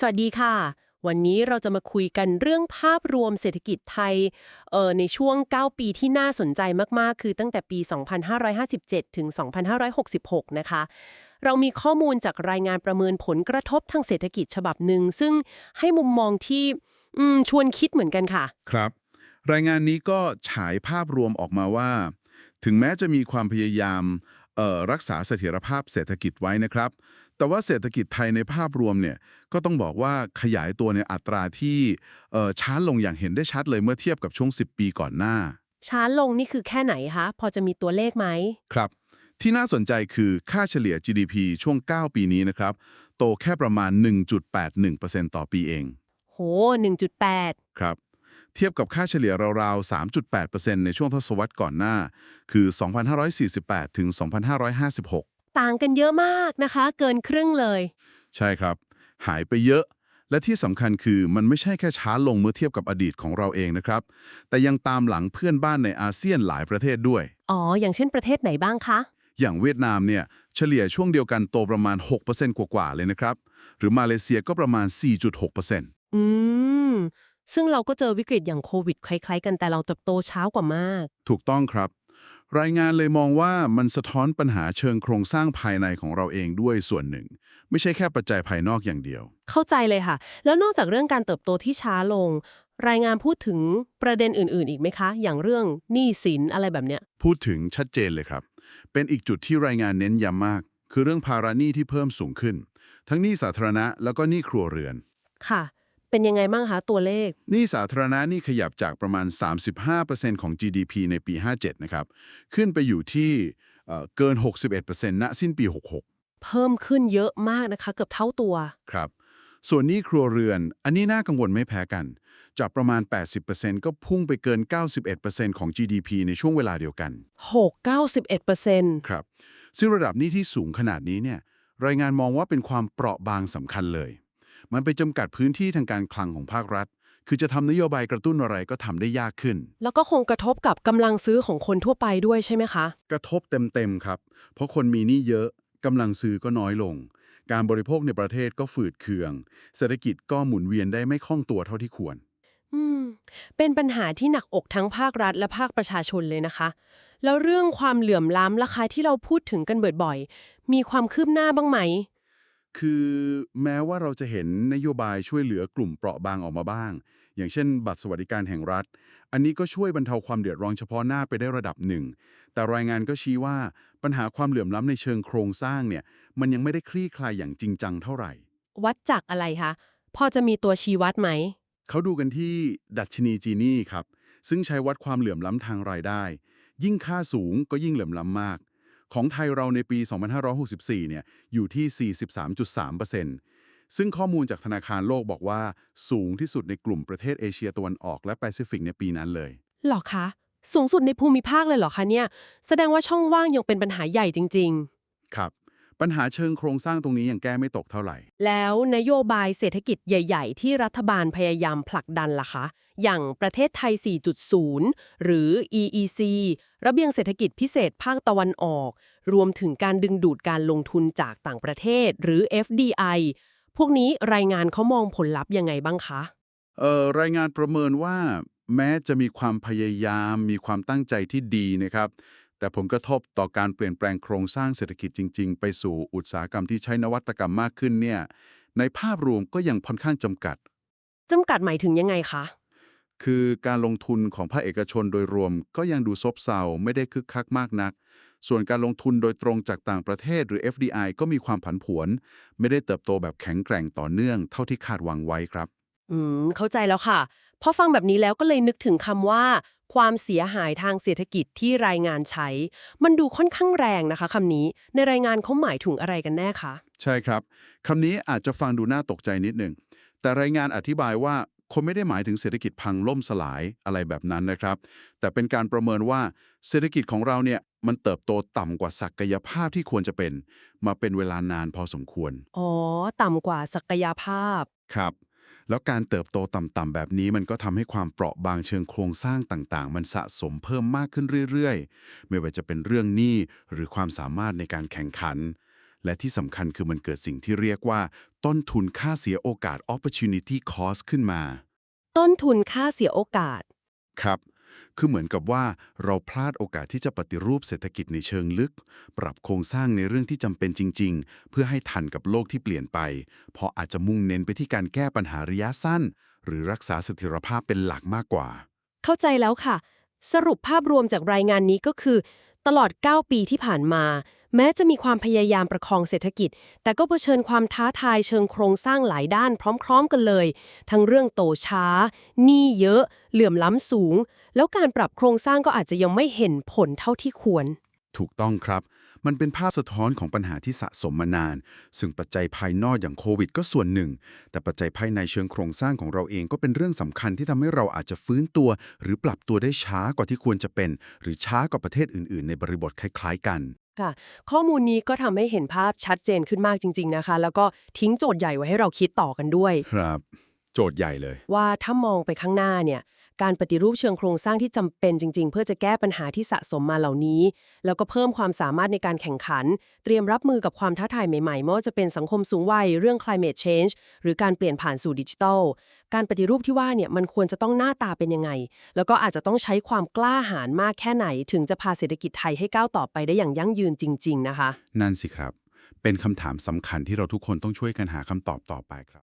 สวัสดีค่ะ วันนี้เราจะมาคุยกันเรื่องภาพรวมเศรษฐกิจไทยเออในช่วง 9 ปีที่น่าสนใจมาก ๆ คือตั้งแต่ปี 2557 ถึง 2566 นะคะ เรามีข้อมูลจากรายงานประเมินผลกระทบทางเศรษฐกิจฉบับหนึ่ง ซึ่งให้มุมมองที่ชวนคิดเหมือนกันค่ะ ครับ รายงานนี้ก็ฉายภาพรวมออกมาว่า ถึงแม้จะมีความพยายามออรักษาเสถียรภาพเศรษฐกิจไว้นะครับ แต่ว่าเศรษฐกิจไทยในภาพรวมเนี่ยก็ต้องบอกว่าขยายตัวในอัตราที่เอ่อช้าลงอย่างเห็นได้ชัดเลยเมื่อเทียบกับช่วง 10 ปีก่อนหน้า ช้าลงนี่คือแค่ไหนคะ พอจะมีตัวเลขไหม ครับ ที่น่าสนใจคือค่าเฉลี่ย GDP ช่วง 9 ปีนี้นะครับ โตแค่ประมาณ 1.81%ต่อปีเอง โห 1.8 ครับเทียบกับค่าเฉลี่ยราวๆ 3.8%ในช่วงทศวรรษก่อนหน้า คือ 2548 ถึง 2556 ต่างกันเยอะมากนะคะ เกินครึ่งเลย ใช่ครับ หายไปเยอะ และที่สำคัญคือมันไม่ใช่แค่ช้าลงเมื่อเทียบกับอดีตของเราเองนะครับ แต่ยังตามหลังเพื่อนบ้านในอาเซียนหลายประเทศด้วย อ๋อ อย่างเช่นประเทศไหนบ้างคะ อย่างเวียดนามเนี่ย เฉลี่ยช่วงเดียวกันโตประมาณ 6%กว่าๆเลยนะครับ หรือมาเลเซียก็ประมาณ 4.6%อืม ซึ่งเราก็เจอวิกฤตอย่างโควิดคล้ายๆกันแต่เราเติบโตช้ากว่ามาก ถูกต้องครับ รายงานเลยมองว่ามันสะท้อนปัญหาเชิงโครงสร้างภายในของเราเองด้วยส่วนหนึ่ง ไม่ใช่แค่ปัจจัยภายนอกอย่างเดียว เข้าใจเลยค่ะ แล้วนอกจากเรื่องการเติบโตที่ช้าลง รายงานพูดถึงประเด็นอื่น ๆ อีกไหมคะ อย่างเรื่องหนี้สินอะไรแบบเนี้ย พูดถึงชัดเจนเลยครับ เป็นอีกจุดที่รายงานเน้นย้ำมาก คือเรื่องภาระหนี้ที่เพิ่มสูงขึ้น ทั้งหนี้สาธารณะแล้วก็หนี้ครัวเรือนค่ะ เป็นยังไงบ้างคะตัวเลข หนี้สาธารณะนี่ขยับจากประมาณ 35%ของ GDP ในปี 57 นะครับ ขึ้นไปอยู่ที่เอ่อเกิน 61%ณสิ้นปี 66 เพิ่มขึ้นเยอะมากนะคะ เกือบเท่าตัว ครับ ส่วนหนี้ครัวเรือน อันนี้น่ากังวลไม่แพ้กัน จากประมาณ 80%ก็พุ่งไปเกิน 91%ของ GDP ในช่วงเวลาเดียวกัน 6 91เปอร์เซ็นต์ครับ ซึ่งระดับหนี้ที่สูงขนาดนี้เนี่ย รายงานมองว่าเป็นความเปราะบางสำคัญเลย มันไปจำกัดพื้นที่ทางการคลังของภาครัฐ คือจะทำนโยบายกระตุ้นอะไรก็ทำได้ยากขึ้น แล้วก็คงกระทบกับกำลังซื้อของคนทั่วไปด้วยใช่ไหมคะ กระทบเต็มๆครับ เพราะคนมีหนี้เยอะกำลังซื้อก็น้อยลง การบริโภคในประเทศก็ฝืดเคือง เศรษฐกิจก็หมุนเวียนได้ไม่คล่องตัวเท่าที่ควร อืม เป็นปัญหาที่หนักอกทั้งภาครัฐและภาคประชาชนเลยนะคะ แล้วเรื่องความเหลื่อมล้ำราคาที่เราพูดถึงกันบ่อยๆมีความคืบหน้าบ้างไหม คือแม้ว่าเราจะเห็นนโยบายช่วยเหลือกลุ่มเปราะบางออกมาบ้าง อย่างเช่น บัตรสวัสดิการแห่งรัฐ อันนี้ก็ช่วยบรรเทาความเดือดร้อนเฉพาะหน้าไปได้ระดับหนึ่ง แต่รายงานก็ชี้ว่าปัญหาความเหลื่อมล้ำในเชิงโครงสร้างเนี่ย มันยังไม่ได้คลี่คลายอย่างจริงจังเท่าไหร่ วัดจากอะไรคะพอจะมีตัวชี้วัดไหม เขาดูกันที่ดัชนีจีนี่ครับ ซึ่งใช้วัดความเหลื่อมล้ำทางรายได้ ยิ่งค่าสูงก็ยิ่งเหลื่อมล้ำมาก ของไทยเราในปี 2564 เนี่ยอยู่ที่ 43.3%ซึ่งข้อมูลจากธนาคารโลกบอกว่า สูงที่สุดในกลุ่มประเทศเอเชียตะวันออกและแปซิฟิกในปีนั้นเลยหรอคะ สูงสุดในภูมิภาคเลยเหรอคะเนี่ย แสดงว่าช่องว่างยังเป็นปัญหาใหญ่จริงครับ ปัญหาเชิงโครงสร้างตรงนี้ยังแก้ไม่ตกเท่าไหร่ๆแล้วนโยบายเศรษฐกิจใหญ่ ๆ ที่รัฐบาลพยายามผลักดันล่ะคะ อย่างประเทศไทย 4.0 หรือ EEC ระเบียงเศรษฐกิจพิเศษภาคตะวันออก รวมถึงการดึงดูดการลงทุนจากต่างประเทศ หรือ FDI พวกนี้รายงานเขามองผลลัพธ์ยังไงบ้างคะ เอ่อรายงานประเมินว่า แม้จะมีความพยายามมีความตั้งใจที่ดีนะครับ แต่ผลกระทบต่อการเปลี่ยนแปลงโครงสร้างเศรษฐกิจจริง ๆ ไปสู่อุตสาหกรรมที่ใช้นวัตกรรมมากขึ้นเนี่ยในภาพรวมก็ยังค่อนข้างจำกัดจำกัดหมายถึงยังไงคะ คือการลงทุนของภาคเอกชนโดยรวมก็ยังดูซบเซาไม่ได้คึกคักมากนัก ส่วนการลงทุนโดยตรงจากต่างประเทศหรือ FDI ก็มีความผันผวน ไม่ได้เติบโตแบบแข็งแกร่งต่อเนื่องเท่าที่คาดหวังไว้ครับ อืม เข้าใจแล้วค่ะ พอฟังแบบนี้แล้วก็เลยนึกถึงคำว่า ความเสียหายทางเศรษฐกิจที่รายงานใช้ มันดูค่อนข้างแรงนะคะคำนี้ ในรายงานเขาหมายถึงอะไรกันแน่คะ ใช่ครับคำนี้อาจจะฟังดูน่าตกใจนิดหนึ่ง แต่รายงานอธิบายว่าคงไม่ได้หมายถึงเศรษฐกิจพังล่มสลายอะไรแบบนั้นนะครับ แต่เป็นการประเมินว่าเศรษฐกิจของเราเนี่ยมันเติบโตต่ำกว่าศักยภาพที่ควรจะเป็น มาเป็นเวลานานพอสมควร อ๋อ ต่ำกว่าศักยภาพ ครับ แล้วการเติบโตต่ำๆแบบนี้มันก็ทำให้ความเปราะบางเชิงโครงสร้างต่างๆ มันสะสมเพิ่มมากขึ้นเรื่อยๆ ไม่ว่าจะเป็นเรื่องหนี้หรือความสามารถในการแข่งขัน และที่สำคัญคือมันเกิดสิ่งที่เรียกว่า ต้นทุนค่าเสียโอกาส opportunity cost ขึ้นมา ต้นทุนค่าเสียโอกาส ครับ คือเหมือนกับว่าเราพลาดโอกาสที่จะปฏิรูปเศรษฐกิจในเชิงลึก ปรับโครงสร้างในเรื่องที่จำเป็นจริง ๆ เพื่อให้ทันกับโลกที่เปลี่ยนไป เพราะอาจจะมุ่งเน้นไปที่การแก้ปัญหาระยะสั้น หรือรักษาเสถียรภาพเป็นหลักมากกว่า เข้าใจแล้วค่ะ สรุปภาพรวมจากรายงานนี้ก็คือ ตลอด 9 ปีที่ผ่านมา แม้จะมีความพยายามประคองเศรษฐกิจ แต่ก็เผชิญความท้าทายเชิงโครงสร้างหลายด้านพร้อม ๆ กันเลย ทั้งเรื่องโตช้า หนี้เยอะ เหลื่อมล้ำสูง แล้วการปรับโครงสร้างก็อาจจะยังไม่เห็นผลเท่าที่ควร ถูกต้องครับ มันเป็นภาพสะท้อนของปัญหาที่สะสมมานาน ซึ่งปัจจัยภายนอกอย่างโควิดก็ส่วนหนึ่ง แต่ปัจจัยภายในเชิงโครงสร้างของเราเองก็เป็นเรื่องสำคัญที่ทำให้เราอาจจะฟื้นตัว หรือปรับตัวได้ช้ากว่าที่ควรจะเป็น หรือช้ากว่าประเทศอื่น ๆ ในบริบทคล้าย ๆ กัน ค่ะ ข้อมูลนี้ก็ทำให้เห็นภาพชัดเจนขึ้นมากจริง ๆนะคะ แล้วก็ทิ้งโจทย์ใหญ่ไว้ให้เราคิดต่อกันด้วย ครับ โจทย์ใหญ่เลย ว่าถ้ามองไปข้างหน้าเนี่ย การปฏิรูปเชิงโครงสร้างที่จำเป็นจริง ๆ เพื่อจะแก้ปัญหาที่สะสมมาเหล่านี้ แล้วก็เพิ่มความสามารถในการแข่งขัน เตรียมรับมือกับความท้าทายใหม่ๆไม่ว่าจะเป็นสังคมสูงวัยเรื่อง climate change หรือการเปลี่ยนผ่านสู่ดิจิทัลการปฏิรูปที่ว่าเนี่ยมันควรจะต้องหน้าตาเป็นยังไง แล้วก็อาจจะต้องใช้ความกล้าหาญมากแค่ไหน ถึงจะพาเศรษฐกิจไทยให้ก้าวต่อไปได้อย่างยั่งยืนจริง ๆ นะคะ นั่นสิครับ เป็นคำถามสำคัญที่เราทุกคนต้องช่วยกันหาคำตอบต่อไปครับ